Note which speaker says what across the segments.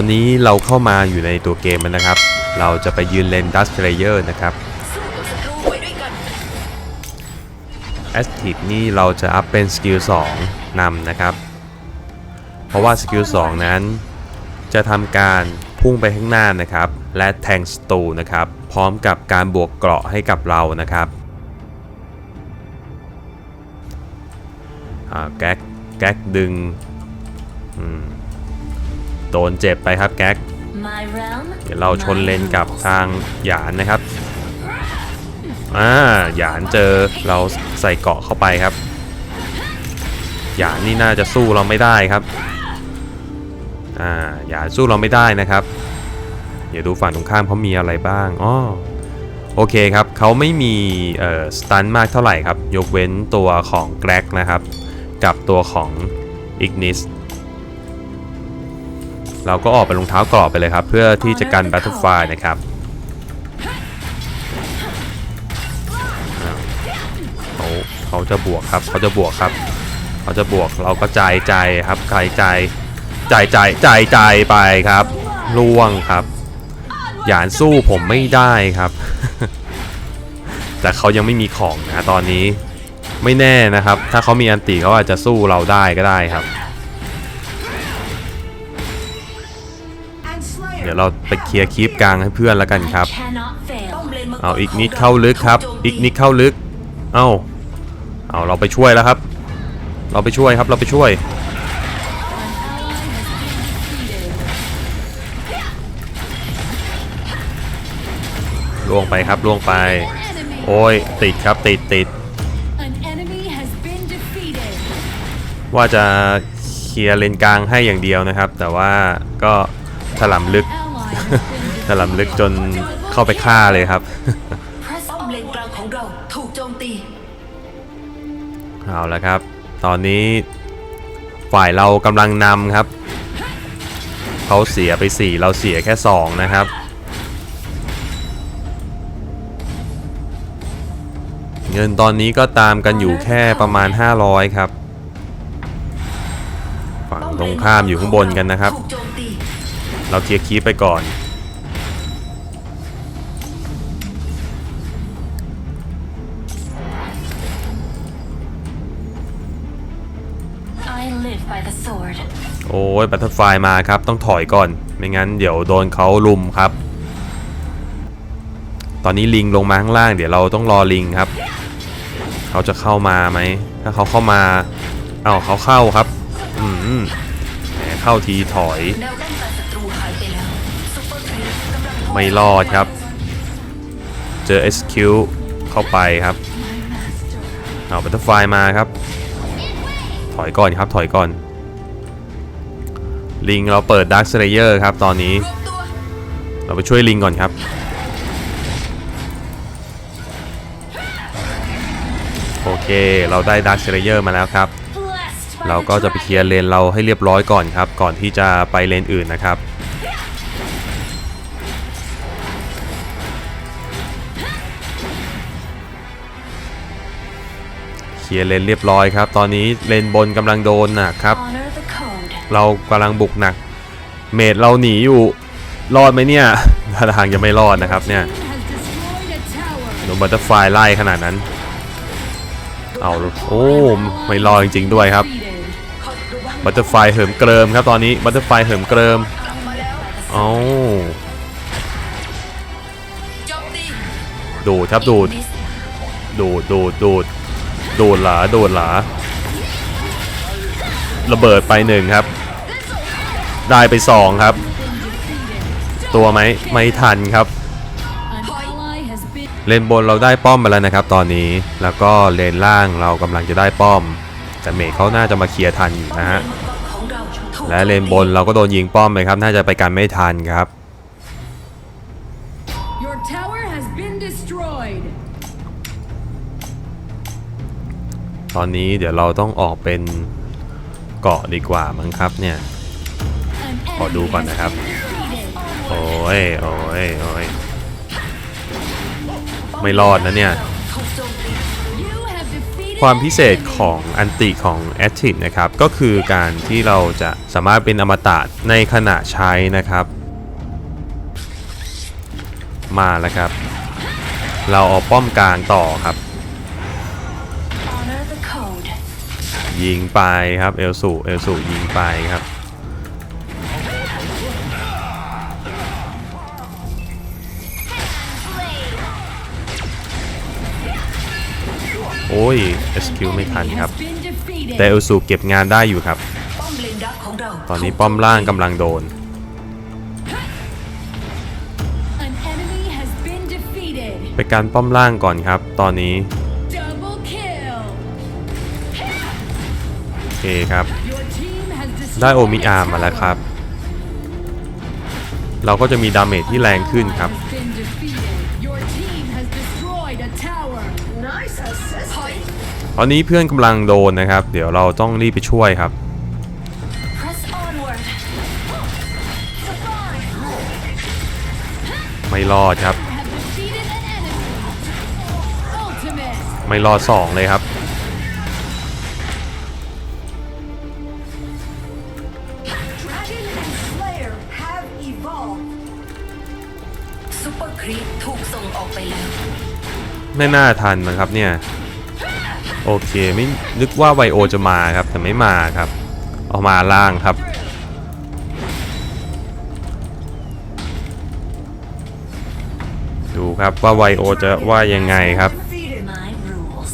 Speaker 1: อนนี้เราเข้ามาอยู่ในตัวเกมแล้วนะครับ เราจะไปยืนเลนดัสเ l เยอร์นะครับแอสติกนี่เราจะอัพเป็นสกิล2นำนะครับ เพราะว่าสกิล2นั้น จะทำการพุ่งไปข้างหน้านะครับ และแทงสตูนะครับ พร้อมกับการบวกเกราะให้กับเรานะครับแก๊กแก๊กดึงอืม โดนเจ็บไปครับแก๊ก
Speaker 2: My realm
Speaker 1: เดี๋ยวเราชนเลนกับทางหยานนะครับ อ่าหยานเจอเราใส่เกราะเข้าไปครับ หยานนี่น่าจะสู้เราไม่ได้ครับ อ่าหยานสู้เราไม่ได้นะครับ เดี๋ยวดูฝั่งตรงข้ามเขามีอะไรบ้างอ๋อโอเคครับเขาไม่มีเอ่อสตันมากเท่าไหร่ครับ ยกเว้นตัวของแกร็กนะครับ กับตัวของอิกนิส เราก็ออกไปรองเท้ากรอบไปเลยครับ เพื่อที่จะกัน Butterfly นะครับเขาเขาจะบวกครับเขาจะบวกครับเขาจะบวกเราก็จ่ายใจครับใครจ่ายจ่ายจ่ายจ่ายจ่ายไปครับล่วงครับ หยานสู้ผมไม่ได้ครับ แต่เขายังไม่มีของนะตอนนี้ไม่แน่นะครับ ถ้าเขามีอันติเขาอาจจะสู้เราได้ก็ได้ครับ เดี๋ยวเราไปเคลียร์คีปกลางให้เพื่อนแล้วกันครับ
Speaker 2: cannot fail ป้อมเลนมังกร
Speaker 1: เอาอีกนิดเข้าลึกครับ อีกนิดเข้าลึก เอ้าเอาเราไปช่วยแล้วครับ เราไปช่วยครับ เราไปช่วยล่วงไปครับล่วงไป โอ้ยติดครับติดติด
Speaker 3: An enemy has been defeated.
Speaker 1: ว่าจะเคลียร์เลนกลางให้อย่างเดียวนะครับ แต่ว่าก็ ถลำลึก ถลำลึกจนเข้าไปฆ่าเลยครับ
Speaker 2: ป้อมเลนกลางของเราถูกโจมตี
Speaker 1: เอาละครับ ตอนนี้ฝ่ายเรากำลังนำครับ เขาเสียไป 4 เราเสียแค่ 2 นะครับ เงินตอนนี้ก็ตามกันอยู่แค่ประมาณ 500 ครับ ฝั่งตรงข้ามอยู่ข้างบนกันนะครับ
Speaker 2: ถูกโจ
Speaker 1: เราเคลียร์คีปไปก่อน
Speaker 2: I live by the sword
Speaker 1: โอ้ยบัตเตอร์ไฟมาครับ ต้องถอยก่อน ไม่งั้นเดี๋ยวโดนเขาลุมครับ ตอนนี้ลิงลงมาข้างล่าง เดี๋ยวเราต้องรอลิงครับ เขาจะเข้ามาไหม ถ้าเขาเข้ามาเอ้าเขาเข้าครับ อืมแหมเข้าทีถอย
Speaker 2: แนวป้องกันศัตรูหาย ไม่
Speaker 1: รอดครับ เจอ SQ เข้าไปครับ เอาบัตเตอร์ไฟมาครับ ถอยก่อนครับถอยก่อน ลิงเราเปิด Dark Slayer ครับตอนนี้ เราไปช่วยลิงก่อนครับโอเค เราได้ Dark Slayer มาแล้วครับ เราก็จะไปเคลียร์เลนเราให้เรียบร้อยก่อนครับ ก่อนที่จะไปเลนอื่นนะครับ ลียร์เลนเรียบร้อยครับ ตอนนี้เลนบนกำลังโดนหนักครับ
Speaker 2: honor the code
Speaker 1: เรากำลังบุกหนัก เมดเราหนีอยู่รอดไหมเนี่ยท่าทางจะไม่รอดนะครับเนี่ย
Speaker 3: has destroyed a tower.
Speaker 1: โดนบัตเตอร์ไฟไล่ขนาดนั้น เอาโอ้ไม่รอดจริงๆด้วยครับ
Speaker 3: Defeated.
Speaker 1: บัตเตอร์ไฟเหิมเกริมครับตอนนี้บัตเตอร์ไฟเหิมเกริม
Speaker 2: กลับมาแล้ว
Speaker 1: เอา
Speaker 2: โจมตี
Speaker 1: ดูดครับดูดดูดดูดดูด ดูดหลาโดูดหลา ระเบิดไปหนึ่งครับ ได้ไปสองครับ ตัวไหมไม่ทันครับ เลนบนเราได้ป้อมไปแล้วนะครับ ตอนนี้แล้วก็เลนล่างเรากำลังจะได้ป้อม แต่เมฆเขาน่าจะมาเคลียร์ทันอยู่นะฮะและเลนบนเราก็โดนยิงป้อมไปครับ น่าจะไปกันไม่ทันครับ ตอนนี้เดี๋ยวเราต้องออกเป็นเกาะดีกว่ามั้งครับเนี่ย ขอดูก่อนนะครับ โอ้ยโอ้ยโอ้ยไม่รอดนะเนี่ย ความพิเศษของอันติของแอตตินะครับ ก็คือการที่เราจะสามารถเป็นอมตะในขณะใช้นะครับ มาแล้วครับ เราเอาป้อมกลางต่อครับ ยิงไปครับเอลสูเอลสูยิงไปครับโอ้ย SQ ไม่ทัน
Speaker 3: Enemy
Speaker 1: ครับ
Speaker 3: has been defeated.
Speaker 1: แต่เอลสูเก็บงานได้อยู่ครับ
Speaker 2: ป้อมเลนดักของเรา
Speaker 1: ตอนนี้ป้อมล่างกำลังโดน
Speaker 3: An enemy has been defeated.
Speaker 1: ไปการป้อมล่างก่อนครับ ตอนนี้ เคครับ ได้โอมิอาร์มาแล้วครับ เราก็จะมีดาเมจที่แรงขึ้นครับ ตอนนี้เพื่อนกำลังโดนนะครับ เดี๋ยวเราต้องรีบไปช่วยครับไม่รอดครับ ไม่รอดสองเลยครับ
Speaker 2: เปอร์ครีปถูกส่งออกไปแล้ว
Speaker 1: ไม่น่าทันนะครับเนี่ย โอเคไม่นึกว่าไวโอจะมาครับ แต่ไม่มาครับเอามาล่างครับ ดูครับว่าไวโอจะว่ายังไงครับ
Speaker 2: Defeated my rules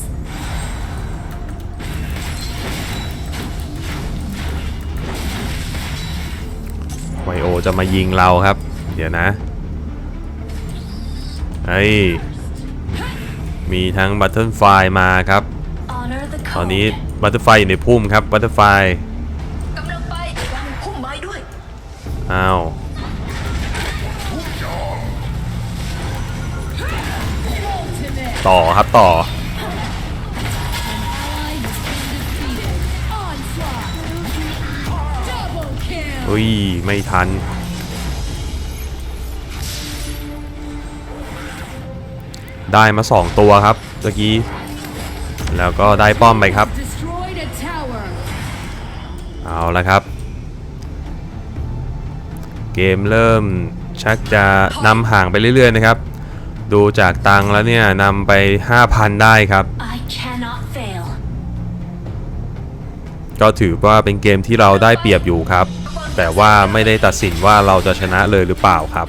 Speaker 1: ไวโอจะมายิงเราครับ เดี๋ยวนะ ไอ้ยมีทั้งบัตเทิลไฟมาครับ
Speaker 2: Honor the
Speaker 1: ตอนนี้
Speaker 2: code
Speaker 1: บัตเทิลไฟอยู่ในพุ่มครับบัตเทิลไฟ
Speaker 2: กำลังไปวางพุ่มไม้ด้วย
Speaker 1: อ้าว
Speaker 3: Ultimate.
Speaker 1: ต่อครับต่อ
Speaker 3: Ally has been defeated. Onslaught. Double kill.
Speaker 1: อุ้ย ไม่ทัน ได้มา 2 ตัวครับเมื่อกี้ แล้วก็ได้ป้อมไปครับ
Speaker 3: Destroyed a tower.
Speaker 1: เอาละครับ เกมเริ่มชักจะนำห่างไปเรื่อยๆนะครับ ดูจากตังค์แล้วเนี่ยนำไป 5,000 ได้ครับ
Speaker 2: I cannot fail
Speaker 1: ก็ถือว่าเป็นเกมที่เราได้เปรียบอยู่ครับ แต่ว่าไม่ได้ตัดสินว่าเราจะชนะเลยหรือเปล่าครับ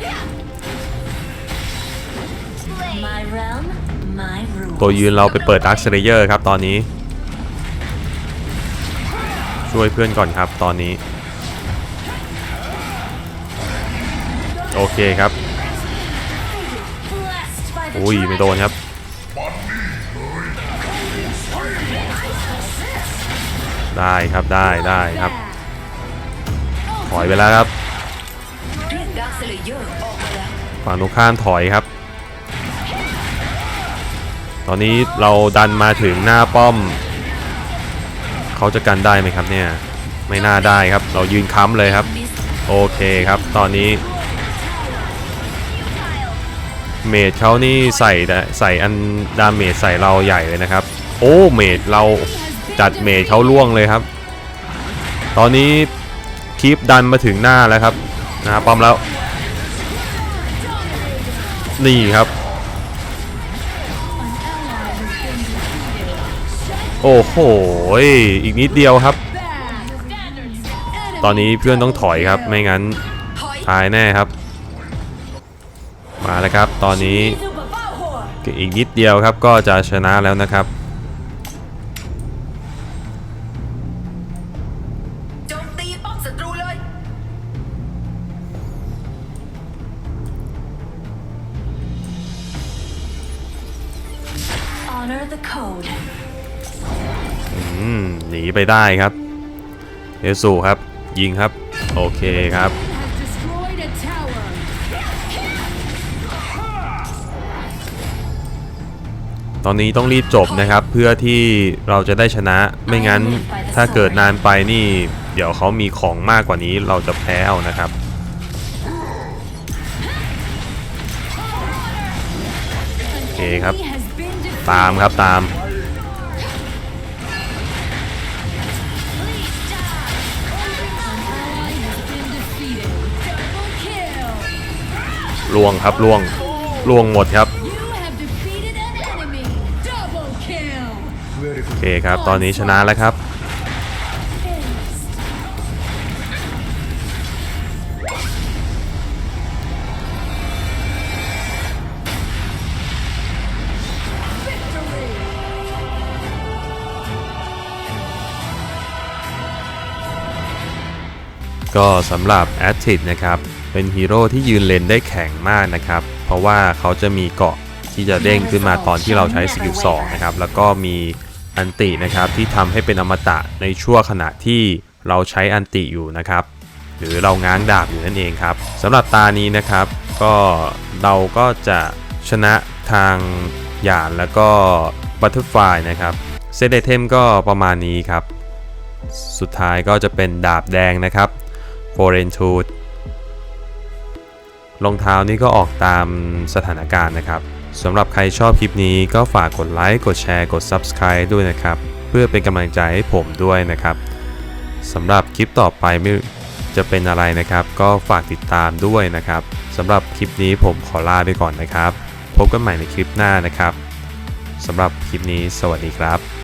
Speaker 1: ตัวยืนเราไปเปิด Dark Slayer ครับตอนนี้ ช่วยเพื่อนก่อนครับตอนนี้ โอเคครับอุ้ยไม่โดนครับได้ครับได้ได้ครับถอยไปแล้วครับฝั่งตรงข้ามถอยครับ ตอนนี้เราดันมาถึงหน้าป้อม เขาจะกันได้ไหมครับเนี่ย ไม่น่าได้ครับ เรายืนค้ำเลยครับ โอเคครับ ตอนนี้ เมดเขานี่ใส่ใส่อันดาเมจใส่เราใหญ่เลยนะครับ โอ้เมดเราจัดเมดเขาล่วงเลยครับ ตอนนี้คลิปดันมาถึงหน้าแล้วครับหน้าป้อมแล้ว นี่ครับ โอ้โห อีกนิดเดียวครับ
Speaker 3: Bad.
Speaker 1: ตอนนี้เพื่อนต้องถอยครับ ไม่งั้น
Speaker 2: ถอย
Speaker 1: ตายแน่ครับ มาแล้วครับ ตอนนี้
Speaker 2: ซูเปอร์บ้าหัว
Speaker 1: อีกนิดเดียวครับก็จะชนะแล้วนะครับ
Speaker 2: โจมตีป้อมศัตรูเลย Honor the code
Speaker 1: อืม หนีไปได้ครับเอสูครับ ยิงครับ โอเคครับ ตอนนี้ต้องรีบจบนะครับ เพื่อที่เราจะได้ชนะไม่งั้นถ้าเกิดนานไปนี่ เดี๋ยวเขามีของมากกว่านี้เราจะแพ้เอานะครับโอเคครับ ตามครับตาม ล่วงครับล่วงล่วงหมดครับโอเคครับตอนนี้ชนะแล้วครับก็สำหรับแอ t ทิดนะครับ เป็นฮีโร่ที่ยืนเลนได้แข็งมากนะครับ เพราะว่าเขาจะมีเกาะที่จะเด้งขึ้นมาตอนที่เราใช้สกิล2นะครับ แล้วก็มีอันตินะครับที่ทำให้เป็นอมตะในช่วงขณะที่เราใช้อันติอยู่นะครับ หรือเราง้างดาบอยู่นั่นเองครับสำหรับตานี้นะครับ ก็เราก็จะชนะทางหยานแล้วก็บัตเตอร์ฟลายนะครับเซตไอเทมก็ประมาณนี้ครับ สุดท้ายก็จะเป็นดาบแดงนะครับโฟเรนทูด รองเท้านี่ก็ออกตามสถานการณ์นะครับสำหรับใครชอบคลิปนี้ก็ฝากกดไลค์กดแชร์กด Subscribe ด้วยนะครับ เพื่อเป็นกำลังใจให้ผมด้วยนะครับสำหรับคลิปต่อไปไม่จะเป็นอะไรนะครับ ก็ฝากติดตามด้วยนะครับสำหรับคลิปนี้ผมขอลาไปก่อนนะครับ พบกันใหม่ในคลิปหน้านะครับสำหรับคลิปนี้สวัสดีครับ